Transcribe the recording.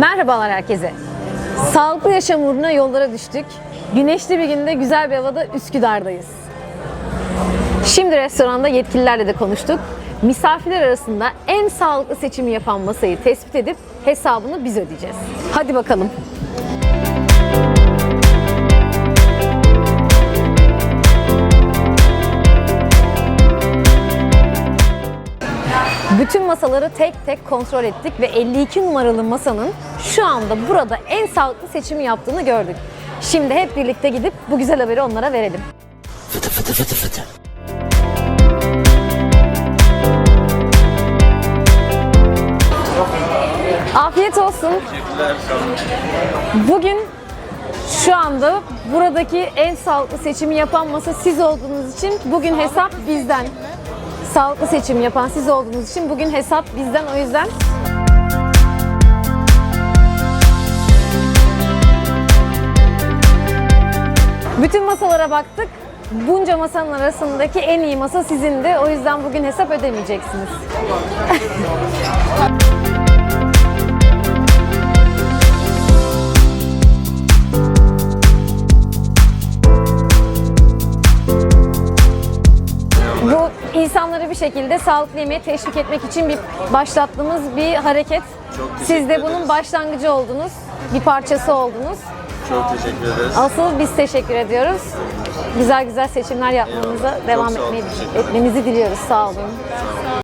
Merhabalar herkese. Sağlıklı yaşam uğruna yollara düştük. Güneşli bir günde güzel bir havada Üsküdar'dayız. Şimdi restoranda yetkililerle de konuştuk. Misafirler arasında en sağlıklı seçimi yapan masayı tespit edip hesabını biz ödeyeceğiz. Hadi bakalım. Bütün masaları tek tek kontrol ettik ve 52 numaralı masanın şu anda burada en sağlıklı seçimi yaptığını gördük. Şimdi hep birlikte gidip bu güzel haberi onlara verelim. Fıtı fıtı fıtı fıtı. Afiyet olsun. Bugün şu anda buradaki en sağlıklı seçimi yapan masa siz olduğunuz için bugün hesap bizden. Sağlıklı seçim yapan siz olduğunuz için bugün hesap bizden o yüzden bütün masalara baktık. Bunca masanın arasındaki en iyi masa sizindi. O yüzden bugün hesap ödemeyeceksiniz. insanları bir şekilde sağlıklı yemeğe teşvik etmek için bir başlattığımız bir hareket. Siz de bunun başlangıcı oldunuz, bir parçası oldunuz. Çok teşekkür ederiz. Asıl biz teşekkür ediyoruz. Güzel güzel seçimler yapmamıza devam sağ olun, etmeyi, etmenizi diliyoruz. Sağ olun.